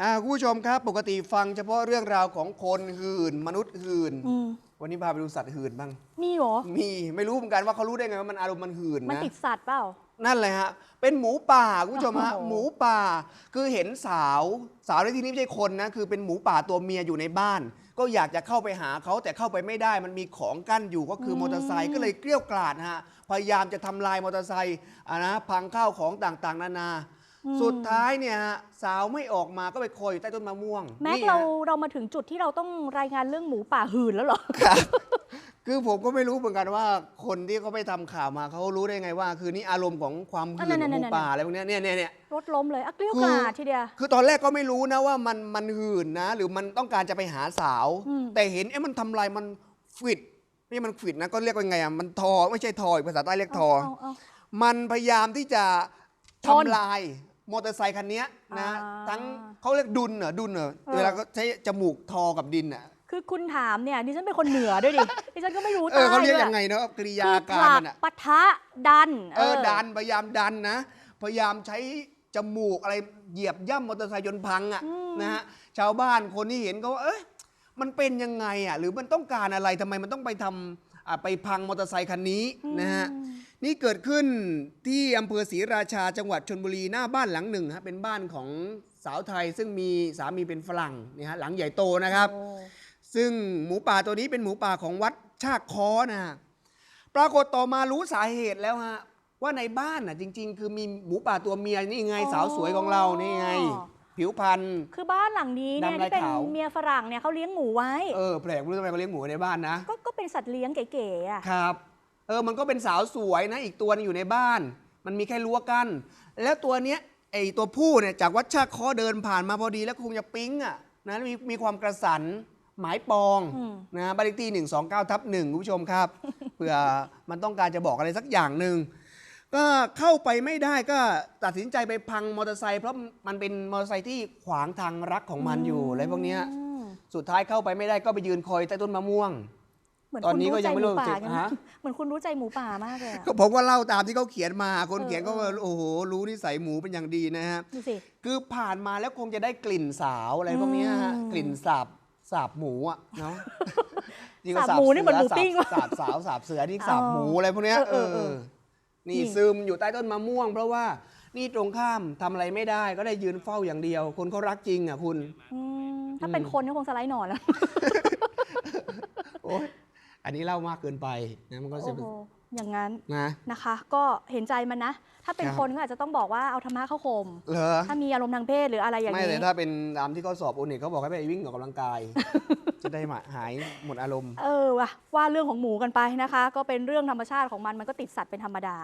อ่าคุณผู้ชมครับ ปกติฟังเฉพาะเรื่องราวของคนหื่น มนุษย์หื่น อืมวันนี้พาไปดูสัตว์หื่นบ้าง มีเหรอ มีไม่รู้เหมือนกันว่าเขารู้ได้ไงว่ามันอารมณ์มันหื่นมันนะ ติดสัตว์เปล่า นั่นเลยฮะ เป็นหมูป่าคุณผู้ชมฮะ โอ้โห หมูป่า คือเห็นสาว สาวในที่นี้ไม่ใช่คนนะ คือเป็นหมูป่าตัวเมียอยู่ในบ้าน ก็อยากจะเข้าไปหาเขาแต่เข้าไปไม่ได้ มันมีของกั้นอยู่ก็คือมอเตอร์ไซค์ก็เลยเกลี้ยวกล่อมฮะ พยายามจะทำลายมอเตอร์ไซค์อะนะ พังข้าวของต่างๆ นานา สุดท้ายเนี่ยฮะสาวไม่ออกมาก็ไปคอยอยู่ใต้ต้นมะม่วงแม็กนี่ฮะเราเรามาถึงจุดที่เราต้องรายงานเรื่องหมูป่าหื่นแล้วเหรอ ครับคือผมก็ไม่รู้เหมือนกันว่าคนที่เขาไปทำข่าวมาเขารู้ได้ไงว่า คือนี่อารมณ์ของความหื่นของหมูป่าอะไรพวกเนี้ยเนี่ยเนี่ยเนี่ย รถล้มเลยอะเกลี้ยวคืกอล่อมทีเดียว คือตอนแรกก็ไม่รู้นะว่ามันมันหื่นนะ หรือมันต้องการจะไปหาสาว อืม แต่เห็นเอ๊ะมันทำลายมันฟิดนี่มันฟิดนะก็เรียกว่าไงอะมันทอไม่ใช่ทออีกภาษาใต้เรียกทอเาเอา มันพยายามที่จะชทำนลาย มอเตอร์ไซคันเนี้ยนะอ่า ทั้งเขาเรียกดุลเหรอดุลเหรอเออเวลาก็ใช้จมูกทอกับดินอะคือคุณถามเนี่ยดิฉันเป็นคนเหนือด้วยดิ ดิฉันก็ไม่รู้เออเขาเรียกใต้ด้วยังไงเนาะกริยาคือผการลักมันอะปะทะดันเออดันพยายามดันนะพยายามใช้จมูกอะไรเหยียบย่ำมอเตอร์ไซค์จนพังอะนะฮะชาวบ้านคนที่เห็นก็ว่าเอ้ยมันเป็นยังไงอะหรือมันต้องการอะไรทำไมมันต้องไปทำ อะไปพังมอเตอร์ไซคันนี้นะฮะนี่เกิดขึ้นที่อำเภอศรีราชาจังหวัดชนบุรีหน้าบ้านหลังหนึ่งฮะเป็นบ้านของสาวไทยซึ่งมีสามีเป็นฝรั่งเนี่ยฮะหลังใหญ่โตนะครับ โอ้ซึ่งหมูป่าตัวนี้เป็นหมูป่าของวัดชากคอนะฮะปรากฏต่อมารู้สาเหตุแล้วฮะว่าในบ้านน่ะจริง ๆ คือมีหมูป่าตัวเมียนี่ไงสาวสวยของเรานี่ไง ผิวพรรณ คือบ้านหลังนี้เนี่ยดำลายที่เป็นขาว เมียฝรั่งเนี่ยเขาเลี้ยงหมูไว้ เออแปลกไม่รู้ทำไมเขาเลี้ยงหมูไว้ในบ้านนะ ก็ก็ เป็นสัตว์เลี้ยงเก๋ๆอะครับ เออมันก็เป็นสาวสวยนะ อีกตัวนึงอยู่ในบ้าน มันมีแค่รั้วกั้นแล้วตัวเนี้ยไอตัวผู้เนี่ยจากวัดชากคอเดินผ่านมาพอดีแล้วคงจะปิ๊งอะนะมีมีความกระสันหมายปองอืมนะบ้านเลขที่ 129ทับหนึ่งคุณผู้ชมครับเผื่อมันต้องการจะบอกอะไรสักอย่างหนึ่งก็เข้าไปไม่ได้ก็ตัดสินใจไปพังมอเตอร์ไซค์เพราะมันเป็นมอเตอร์ไซค์ที่ขวางทางรักของมันอยู่อะไรพวกเนี้ยอืมสุดท้ายเข้าไปไม่ได้ก็ไปยืนคอยใต้ต้นมะม่วงเห มือนตอนคุณนี้ก็รู้ยัใจงไม่หรู้มูป่าจริงกันฮะ เหมือนคุณรู้ใจหมูป่ามากเลยอะก็ผมก็เล่าตามที่เขาเขียนมา คนเออเขียนก็ว่าโอ้โหรู้นิสัยหมูเป็นอย่างดีนะฮะ ดูสิ คือผ่านมาแล้วคงจะได้กลิ่นสาวอะไรพวกเนี้ยฮะอืมกลิ่นสาบสาบหมูอะเนาะจริงก็สาบหมูนี่เหมือนหมูสาบปิ้งวะสาบสาวสาบเสือที่อ๋อสาบหมูอะไรพวกเนี้ยเอเออเออเอออนี่นี่ ซึมอยู่ใต้ต้นมะม่วง เพราะว่านี่ตรงข้ามทำอะไรไม่ได้ก็ได้ยืนเฝ้าอย่างเดียว คนเขารักจริงอะคุณ อืมถ้าเป็นคนก็คงสไลด์หนอนแล้ว โอ้ย อันนี้เล่ามากเกินไปนะมันก็จะโอ้โหอย่างนั้นนะ นะคะ ก็เห็นใจมันนะ ถ้าเป็นครับ คนก็อาจจะต้องบอกว่าเอาธรรมะเข้าข่มเหรอถ้ามีอารมณ์ทางเพศหรืออะไรอย่างไม่นี้ แต่ถ้าเป็นตามที่เขาสอบโอเน็ตเขาบอกให้ไปวิ่งออกกำลังกาย จะได้มาหายหมดอารมณ์ เออว่ะว่าเรื่องของหมูกันไปนะคะ ก็เป็นเรื่องธรรมชาติของมันมันก็ติดสัตว์เป็นธรรมดา